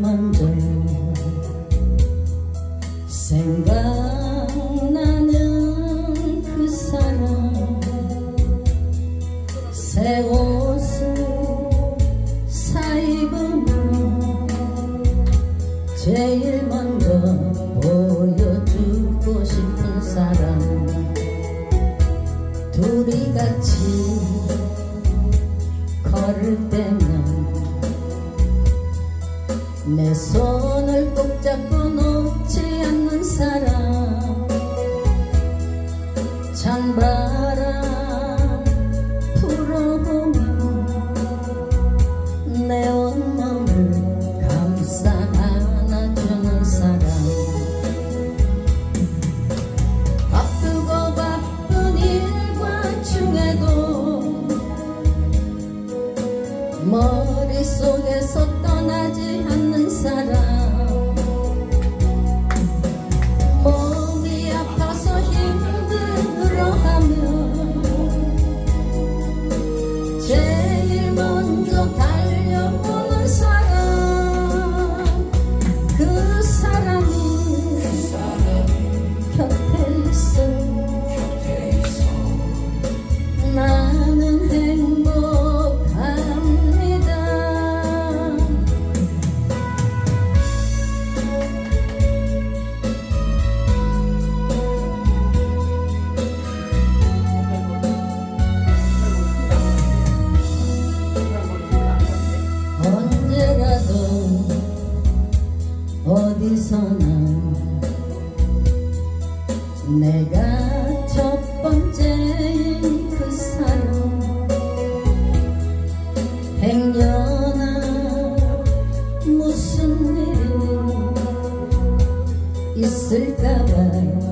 먼저 생각나는 그 사람. 새 옷을 사 입으면 제일 먼저 보여주고 싶은 사람. 둘이 같이 걸을 때면 내 손을 꼭 잡고 놓지 않는 사람. 찬바람 불어보면 내 온몸을 감싸 안아주는 사람. 바쁘고 바쁜 일과 중에도 머릿속에서 떠나지 않 어디서나? 내가 첫 번째인 그 사람. 행여나 무슨 일이 있을까봐